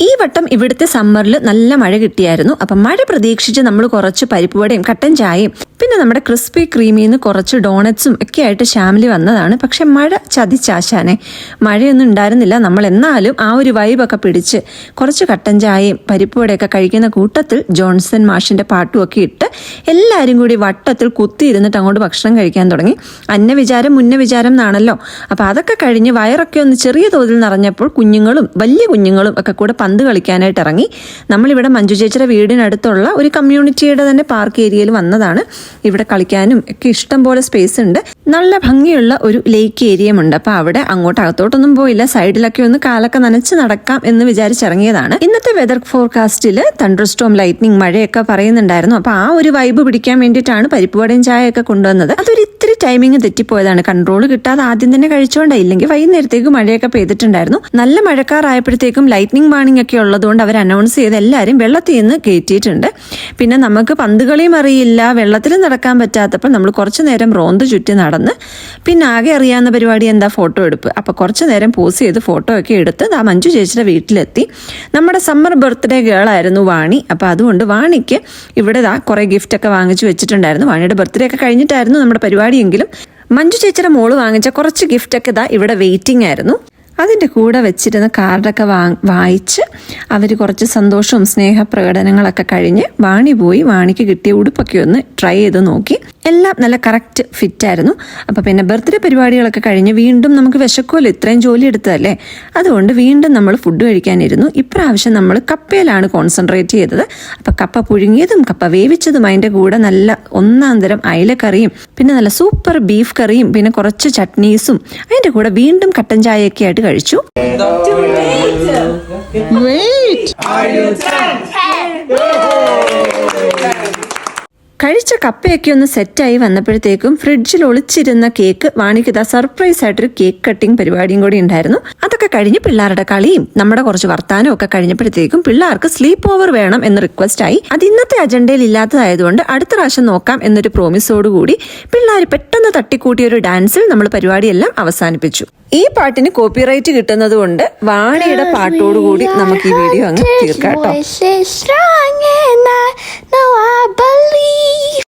ഈ വട്ടം ഇവിടുത്തെ സമ്മറിൽ നല്ല മഴ കിട്ടിയായിരുന്നു. അപ്പം മഴ പ്രതീക്ഷിച്ച് നമ്മൾ കുറച്ച് പരിപ്പുവടയും കട്ടൻ ചായയും പിന്നെ നമ്മുടെ ക്രിസ്പി ക്രീമിൽ നിന്ന് കുറച്ച് ഡോണറ്റ്സും ഒക്കെ ആയിട്ട് ശ്യാമിലി വന്നതാണ്. പക്ഷെ മഴ ചതിച്ചാശാനെ. മഴയൊന്നും ഉണ്ടായിരുന്നില്ല. നമ്മൾ എന്നാലും ആ ഒരു വൈബൊക്കെ പിടിച്ച് കുറച്ച് കട്ടൻ ചായയും പരിപ്പുവടയൊക്കെ കഴിക്കുന്ന കൂട്ടത്തിൽ ജോൺസൺ മാഷിന്റെ പാട്ടുമൊക്കെ ഇട്ട് എല്ലാവരും കൂടി വട്ടത്തിൽ കുത്തിയിരുന്നിട്ട് അങ്ങോട്ട് ഭക്ഷണം കഴിക്കാൻ തുടങ്ങി. അന്ന വിചാരം മുന്ന വിചാരം എന്നാണല്ലോ. അപ്പം അതൊക്കെ കഴിഞ്ഞ് വയറൊക്കെ ഒന്ന് ചെറിയ തോതിൽ നിറഞ്ഞപ്പോൾ കുഞ്ഞുങ്ങളും വലിയ കുഞ്ഞുങ്ങളും ഒക്കെ കൂടെ പന്ത് കളിക്കാനായിട്ട് ഇറങ്ങി. നമ്മളിവിടെ മഞ്ജു ചേച്ചിയുടെ വീടിനടുത്തുള്ള ഒരു കമ്മ്യൂണിറ്റിയുടെ തന്നെ പാർക്ക് ഏരിയയിൽ വന്നതാണ്. ഇവിടെ കളിക്കാനും ഒക്കെ ഇഷ്ടം പോലെ സ്പേസ് ഉണ്ട്. നല്ല ഭംഗിയുള്ള ഒരു ലേക്ക് ഏരിയ ഉണ്ട്. അപ്പോൾ അവിടെ അങ്ങോട്ട് അകത്തോട്ടൊന്നും പോയില്ല സൈഡിലൊക്കെ ഒന്ന് കാലൊക്കെ നനച്ച് നടക്കാം എന്ന് വിചാരിച്ചിറങ്ങിയതാണ് ഇന്നത്തെ വെതർ ഫോർകാസ്റ്റിൽ തണ്ടർ സ്റ്റോം ലൈറ്റ്നിങ് മഴയൊക്കെ പറയുന്നുണ്ടായിരുന്നു. അപ്പോൾ ആ ഒരു വൈബ് പിടിക്കാൻ വേണ്ടിയിട്ടാണ് പരിപ്പുവടയും ചായയൊക്കെ കൊണ്ടുവന്നത്. അതൊരു ഇത്തിരി ടൈമിങ് തെറ്റിപ്പോയതാണ്. കൺട്രോൾ കിട്ടാതെ ആദ്യം തന്നെ കഴിച്ചോണ്ടാ. ഇല്ലെങ്കിൽ വൈകുന്നേരത്തേക്ക് മഴയൊക്കെ പെയ്തിട്ടുണ്ടായിരുന്നു. നല്ല മഴക്കാറായപ്പോഴത്തേക്കും ലൈറ്റ്നിങ് വാണിംഗ് ഒക്കെ ഉള്ളതുകൊണ്ട് അവർ അനൗൺസ് ചെയ്ത് എല്ലാവരും വെള്ളത്തിൽ നിന്ന് കയറ്റിയിട്ടുണ്ട് പിന്നെ നമുക്ക് പന്തുകളിയും അറിയില്ല വെള്ളത്തിൽ നടക്കാൻ പറ്റാത്തപ്പോൾ നമ്മൾ കുറച്ച് നേരം റോന്ത് ചുറ്റി നടന്ന് പിന്നെ ആകെ അറിയാവുന്ന പരിപാടി എന്താ? ഫോട്ടോ എടുപ്പ്. അപ്പോൾ കുറച്ച് നേരം പോസ് ചെയ്ത് ഫോട്ടോ ഒക്കെ എടുത്ത് ആ മഞ്ജു ചേച്ചിയുടെ വീട്ടിലെത്തി. നമ്മുടെ സമ്മർ ബർത്ത്ഡേ ഗേൾ ആയിരുന്നു വാണി. അപ്പോൾ അതുകൊണ്ട് വാണിക്ക് ഇവിടെ ദാ കുറേ ഗിഫ്റ്റൊക്കെ വാങ്ങിച്ചു വെച്ചിട്ടുണ്ടായിരുന്നു. വാണിയുടെ ബർത്ത്ഡേ ഒക്കെ കഴിഞ്ഞിട്ടായിരുന്നു നമ്മുടെ പരിപാടിയെങ്കിലും മഞ്ജു ചേച്ചിയുടെ മോൾ വാങ്ങിച്ച കുറച്ച് ഗിഫ്റ്റൊക്കെ ഇതാ ഇവിടെ വെയിറ്റിംഗ് ആയിരുന്നു. അതിന്റെ കൂടെ വെച്ചിരുന്ന കാർഡൊക്കെ വാ വായിച്ച് അവർ കുറച്ച് സന്തോഷവും സ്നേഹപ്രകടനങ്ങളൊക്കെ കഴിഞ്ഞ് വാണി പോയി വാണിക്ക് കിട്ടിയ ഉടുപ്പൊക്കെ ഒന്ന് ട്രൈ ചെയ്ത് നോക്കി. എല്ലാം നല്ല കറക്റ്റ് ഫിറ്റായിരുന്നു അപ്പോൾ പിന്നെ ബർത്ത്ഡേ പരിപാടികളൊക്കെ കഴിഞ്ഞ് വീണ്ടും നമുക്ക് വിശക്കുമല്ലോ ഇത്രയും ജോലി എടുത്തതല്ലേ? അതുകൊണ്ട് വീണ്ടും നമ്മൾ ഫുഡ് കഴിക്കാനിരുന്നു. ഇപ്രാവശ്യം നമ്മൾ കപ്പയിലാണ് കോൺസെൻട്രേറ്റ് ചെയ്തത്. അപ്പോൾ കപ്പ പുഴുങ്ങിയതും കപ്പ വേവിച്ചതും അതിന്റെ കൂടെ നല്ല ഒന്നാം തരം അയിലക്കറിയും പിന്നെ നല്ല സൂപ്പർ ബീഫ് കറിയും പിന്നെ കുറച്ച് ചട്നീസും അതിന്റെ കൂടെ വീണ്ടും കട്ടൻ ചായയൊക്കെ ആയിട്ട് കഴിച്ചു കഴിച്ച കപ്പയൊക്കെ ഒന്ന് സെറ്റായി വന്നപ്പോഴത്തേക്കും ഫ്രിഡ്ജിൽ ഒളിച്ചിരുന്ന കേക്ക് വാണിക്കുത സർപ്രൈസ് ആയിട്ടൊരു കേക്ക് കട്ടിംഗ് പരിപാടിയും കൂടി ഉണ്ടായിരുന്നു. അതൊക്കെ കഴിഞ്ഞ് പിള്ളേരുടെ കളിയും നമ്മുടെ കുറച്ച് വർത്താനവും ഒക്കെ കഴിഞ്ഞപ്പോഴത്തേക്കും പിള്ളേർക്ക് സ്ലീപ്പ് ഓവർ വേണം എന്ന് റിക്വസ്റ്റ് ആയി. അത് ഇന്നത്തെ അജണ്ടയിൽ ഇല്ലാത്തതായതുകൊണ്ട് അടുത്ത പ്രാവശ്യം നോക്കാം എന്നൊരു പ്രോമിസോട് കൂടി പിള്ളേർ പെട്ടെന്ന് തട്ടിക്കൂട്ടിയ ഒരു ഡാൻസിൽ നമ്മൾ പരിപാടിയെല്ലാം അവസാനിപ്പിച്ചു. ഈ പാട്ടിന് കോപ്പിറൈറ്റ് കിട്ടുന്നത് കൊണ്ട് വാണിയുടെ പാട്ടോടുകൂടി നമുക്ക് ഈ വീഡിയോ അങ്ങ് തീർക്കാം കേട്ടോ.